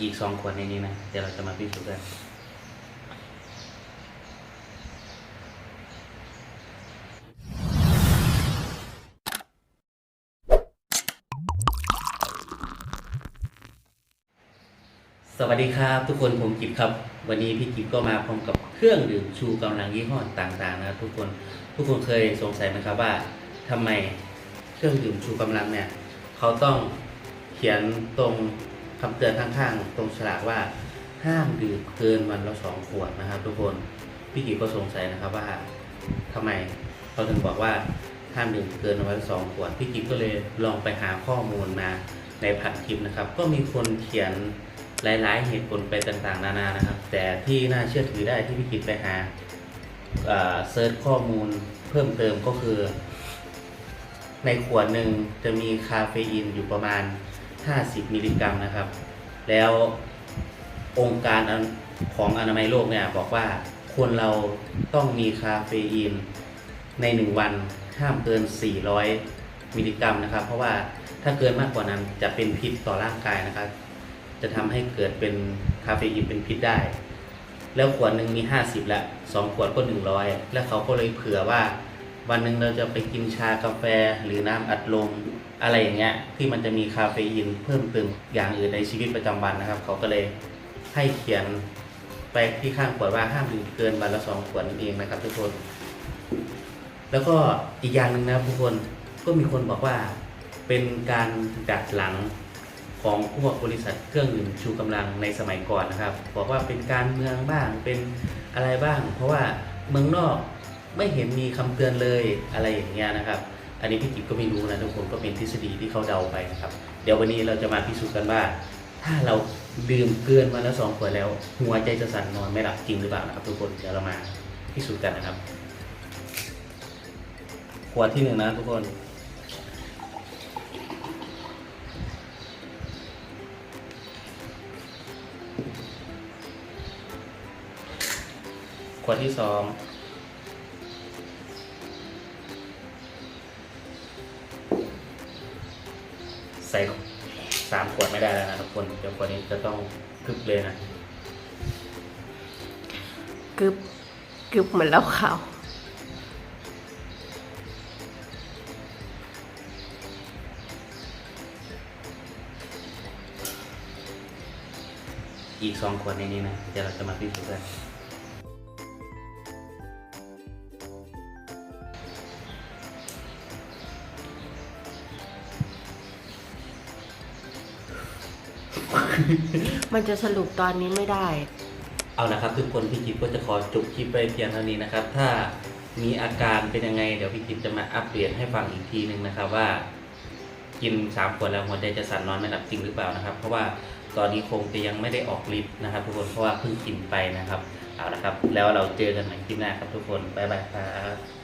อีกสองขวดในนี้นะเดี๋ยวเราจะมาพิสูจน์กันสวัสดีครับทุกคนผมกิจครับ วันนี้พี่กิจก็มาพร้อมกับเครื่องดื่มชูกำลังยี่ห้อต่างๆนะครับทุกคนทุกคนเคยสงสัยไหมครับว่าทำไมเครื่องดื่มชูกำลังเนี่ยเขาต้องเขียนตรง คำเตือนข้างๆ ตรงฉลากว่าห้ามดื่มเกินวันละสองขวดนะครับ ทุกคนพี่กิจก็สงสัยนะครับว่าทำไมเขาถึงบอกว่าห้ามดื่มเกินวันละสองขวดพี่กิจก็เลยลองไปหาข้อมูลมาในผัดคลิปนะครับ ก็มีคนเขียนหลาย ๆ เหตุผลไปต่างๆ นานานะครับ แต่ที่น่าเชื่อถือได้ที่พี่กิตไปหาเซิร์ชข้อมูลเพิ่มเติมก็คือ ในขวดหนึ่งจะมีคาเฟอีนอยู่ประมาณ 50 มิลลิกรัมนะครับ แล้วองค์การของอนามัยโลกเนี่ยบอกว่าคนเราต้องมีคาเฟอีนใน 1 วันห้ามเกิน 400 มิลลิกรัมนะครับ เพราะว่าถ้าเกินมากกว่านั้นจะเป็นพิษต่อร่างกายนะครับ จะทำให้เกิดเป็นคาเฟอีนเป็นพิษได้ แล้วขวดหนึ่งมี 50แล้วสองขวดก็ 100 แล้วเขาก็เลยเผื่อว่า วันหนึ่งเราจะไปกินชากาแฟหรือน้ำอัดลมอะไรอย่างเงี้ยที่มันจะมีคาเฟอีนเพิ่มเติมอย่างอื่นในชีวิตประจำวันนะครับ เขาก็เลยให้เขียนไปที่ข้างขวดว่าห้ามดื่มเกินวันละสองขวดนั่นเองนะครับ ทุกคน แล้วก็อีกอย่างหนึ่งนะครับทุกคนก็มีคนบอกว่าเป็นการดัดหลังของพวกบริษัทเครื่องดื่มชูกำลังในสมัยก่อนนะครับ บอกว่าเป็นการเมืองบ้างเป็นอะไรบ้าง เพราะว่าเมืองนอก ไม่เห็นมีคำเตือนเลยอะไรอย่างเงี้ยนะครับ อันนี้พี่กิจก็ไม่รู้นะทุกคนก็เป็นทฤษฎีที่เขาเดาไปนะครับ เดี๋ยววันนี้เราจะมาพิสูจน์กันว่า ถ้าเราดื่มเกินวันละสองขวดแล้ว หัวใจจะสั่นนอนไม่หลับจริงหรือเปล่านะครับ ทุกคนเดี๋ยวเรามาพิสูจน์กันนะครับ ขวดที่หนึ่งนะทุกคนขวดที่สอง ใส่สามขวดไม่ได้แล้วนะทุกคนเดี๋ยวขวดนี้จะต้องกึบเลยนะกึบกึบเหมือนแล้วขาวอีกสองขวดในนี้นะเดี๋ยวเราจะมาพิสูจน์กัน มันจะสรุปตอนนี้ไม่ได้ เอาละครับทุกคนพี่กิจก็จะขอจบคลิปไปเพียงเท่านี้นะครับ ถ้ามีอาการเป็นยังไง เดี๋ยวพี่กิจจะมาอัปเดตให้ฟังอีกทีหนึ่งนะครับว่า กินสามขวดแล้วหัวใจจะสั่นนอนไม่หลับจริงหรือเปล่านะครับ เพราะว่าตอนนี้คงจะยังไม่ได้ออกฤทธิ์นะครับทุกคนเพราะว่าเพิ่งกินไปนะครับ เอาละครับ แล้วเราเจอกันใหม่คลิปหน้าครับทุกคนบ๊ายบายครับ